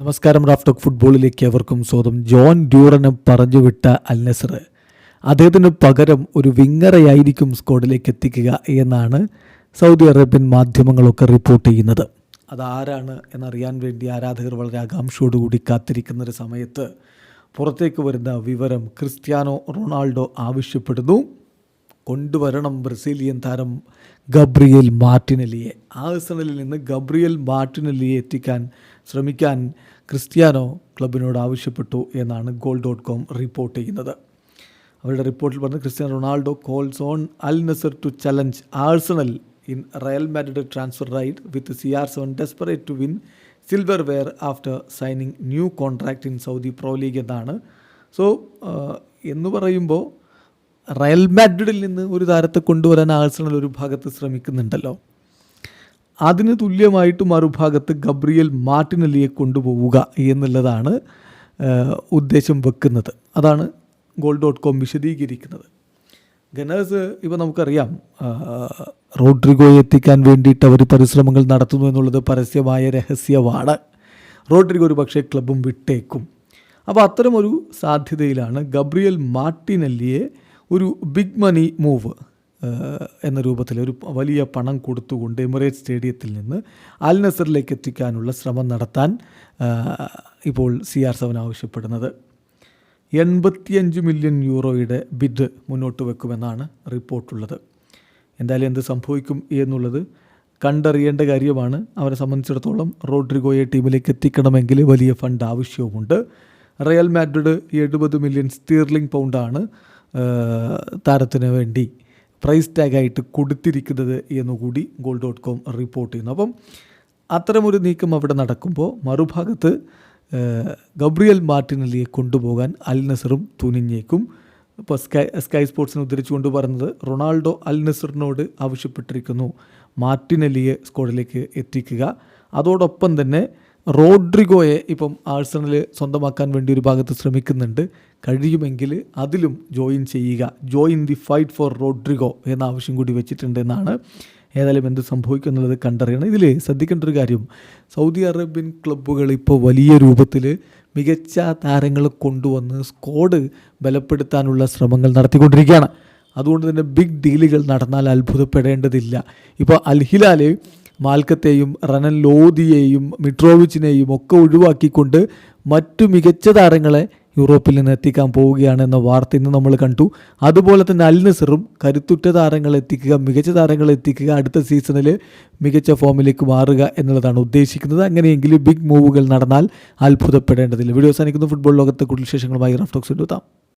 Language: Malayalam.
നമസ്കാരം റാഫ്റ്റോക്ക് ഫുട്ബോളിലേക്ക് അവർക്കും സ്വാഗതം. ജോൺ ഡ്യൂറന് പറഞ്ഞുവിട്ട അൽ നസർ അദ്ദേഹത്തിന് പകരം ഒരു വിങ്ങറയായിരിക്കും സ്ക്വാഡിലേക്ക് എത്തിക്കുക എന്നാണ് സൗദി അറേബ്യൻ മാധ്യമങ്ങളൊക്കെ റിപ്പോർട്ട് ചെയ്യുന്നത്. അതാരാണ് എന്നറിയാൻ വേണ്ടി ആരാധകർ വളരെ ആകാംക്ഷയോടുകൂടി കാത്തിരിക്കുന്ന ഒരു സമയത്ത് പുറത്തേക്ക് വരുന്ന വിവരം ക്രിസ്ത്യാനോ റൊണാൾഡോ ആവശ്യപ്പെടുന്നു. കൊണ്ടുവരണം ബ്രസീലിയൻ താരം ഗബ്രിയൽ മാർട്ടിനലിയെ. ആഴ്സണലിൽ നിന്ന് ഗബ്രിയൽ മാർട്ടിനലിയെ എത്തിക്കാൻ ശ്രമിക്കാൻ ക്രിസ്ത്യാനോ ക്ലബിനോട് ആവശ്യപ്പെട്ടു എന്നാണ് ഗോൾ ഡോട്ട് കോം റിപ്പോർട്ട് ചെയ്യുന്നത്. അവരുടെ റിപ്പോർട്ടിൽ പറഞ്ഞ് Cristiano Ronaldo calls on Al Nassr to challenge Arsenal in Real Madrid transfer raid with C R seven desperate to win silverware after signing new contract in Saudi Pro League എന്നാണ് സോ എന്ന് പറയുമ്പോൾ റയൽ മാഡ്രിഡിൽ നിന്ന് ഒരു താരത്തെ കൊണ്ടുവരാൻ ആഴ്സണൽ ഒരു ഭാഗത്ത് ശ്രമിക്കുന്നുണ്ടല്ലോ. അതിന് തുല്യമായിട്ട് മറുഭാഗത്ത് ഗബ്രിയൽ മാർട്ടിനലിയെ കൊണ്ടുപോവുക എന്നുള്ളതാണ് ഉദ്ദേശം വെക്കുന്നത്. അതാണ് ഗോൾ ഡോട്ട് കോം വിശദീകരിക്കുന്നത്. ഗനേഴ്സ് ഇപ്പോൾ നമുക്കറിയാം റോഡ്രിഗോയെ എത്തിക്കാൻ വേണ്ടിയിട്ട് അവർ പരിശ്രമങ്ങൾ നടത്തുന്നു എന്നുള്ളത് പരസ്യമായ രഹസ്യമാണ്. റോഡ്രിഗോ ഒരു പക്ഷേ ക്ലബും വിട്ടേക്കും. അപ്പോൾ അത്തരമൊരു സാധ്യതയിലാണ് ഗബ്രിയൽ മാർട്ടിനല്ലിയെ ഒരു ബിഗ് മണി മൂവ് എന്ന രൂപത്തിൽ ഒരു വലിയ പണം കൊടുത്തുകൊണ്ട് എമിറേറ്റ് സ്റ്റേഡിയത്തിൽ നിന്ന് അൽ നസറിലേക്ക് എത്തിക്കാനുള്ള ശ്രമം നടത്താൻ ഇപ്പോൾ സി ആർ സെവൻ ആവശ്യപ്പെടുന്നത്. എൺപത്തിയഞ്ച് മില്യൺ യൂറോയുടെ ബിഡ് മുന്നോട്ട് വെക്കുമെന്നാണ് റിപ്പോർട്ടുള്ളത്. എന്തായാലും എന്ത് സംഭവിക്കും എന്നുള്ളത് കണ്ടറിയേണ്ട കാര്യമാണ്. അവരെ സംബന്ധിച്ചിടത്തോളം റോഡ്രിഗോയെ ടീമിലേക്ക് എത്തിക്കണമെങ്കിൽ വലിയ ഫണ്ട് ആവശ്യവുമുണ്ട്. റയൽ മാഡ്രിഡ് എഴുപത് മില്യൺ സ്റ്റീർലിംഗ് പൗണ്ടാണ് താരത്തിന് വേണ്ടി പ്രൈസ് ടാഗായിട്ട് കൊടുത്തിരിക്കുന്നത് എന്നുകൂടി ഗോൾ ഡോട്ട് കോം റിപ്പോർട്ട് ചെയ്യുന്നു. അപ്പം അത്തരമൊരു നീക്കം അവിടെ നടക്കുമ്പോൾ മറുഭാഗത്ത് ഗബ്രിയൽ മാർട്ടിനലിയെ കൊണ്ടുപോകാൻ അൽ നസറും തുനിഞ്ഞേക്കും. ഇപ്പോൾ സ്കൈ സ്കൈ സ്പോർട്സിനെ ഉദ്ധരിച്ചുകൊണ്ട് പറഞ്ഞത് റൊണാൾഡോ അൽ നസറിനോട് ആവശ്യപ്പെട്ടിരിക്കുന്നു മാർട്ടിനലിയെ സ്ക്വാഡിലേക്ക് എത്തിക്കുക. അതോടൊപ്പം തന്നെ റോഡ്രിഗോയെ ഇപ്പം ആഴ്സണൽ സ്വന്തമാക്കാൻ വേണ്ടി ഒരു ഭാഗത്ത് ശ്രമിക്കുന്നുണ്ട്. കഴിയുമെങ്കിൽ അതിലും ജോയിൻ ചെയ്യുക. Join the fight for Rodrigo എന്ന ആവശ്യം കൂടി വെച്ചിട്ടുണ്ടെന്നാണ് ഏതായാലും എന്ത് സംഭവിക്കും എന്നുള്ളത് കണ്ടറിയണം. ഇതിൽ ശ്രദ്ധിക്കേണ്ട ഒരു കാര്യം സൗദി അറേബ്യൻ ക്ലബ്ബുകൾ ഇപ്പോൾ വലിയ രൂപത്തിൽ മികച്ച താരങ്ങളെ കൊണ്ടുവന്ന് സ്ക്വാഡ് ബലപ്പെടുത്താനുള്ള ശ്രമങ്ങൾ നടത്തിക്കൊണ്ടിരിക്കുകയാണ്. അതുകൊണ്ട് തന്നെ ബിഗ് ഡീലുകൾ നടന്നാൽ അത്ഭുതപ്പെടേണ്ടതില്ല. ഇപ്പോൾ അൽഹിലാൽ മാൽക്കത്തെയും റനൻ ലോദിയെയും മിട്രോവിച്ചിനെയും ഒക്കെ ഒഴിവാക്കിക്കൊണ്ട് മറ്റു മികച്ച താരങ്ങളെ യൂറോപ്പിൽ നിന്ന് എത്തിക്കാൻ പോവുകയാണ് എന്ന വാർത്ത ഇന്ന് നമ്മൾ കണ്ടു. അതുപോലെ തന്നെ അൽ നസറും കരുത്തുറ്റ താരങ്ങളെ എത്തിക്കുക മികച്ച താരങ്ങളെ എത്തിക്കുക അടുത്ത സീസണിൽ മികച്ച ഫോമിലേക്ക് മാറുക എന്നുള്ളതാണ് ഉദ്ദേശിക്കുന്നത്. അങ്ങനെയെങ്കിൽ ബിഗ് മൂവുകൾ നടന്നാൽ അത്ഭുതപ്പെടേണ്ടതില്ല. വീഡിയോ സാധിക്കുന്നു ഫുട്ബോൾ ലോകത്തെ കൂടുതൽ വിശേഷങ്ങളുമായി റഫ്റ്റോക്സ് എത്താം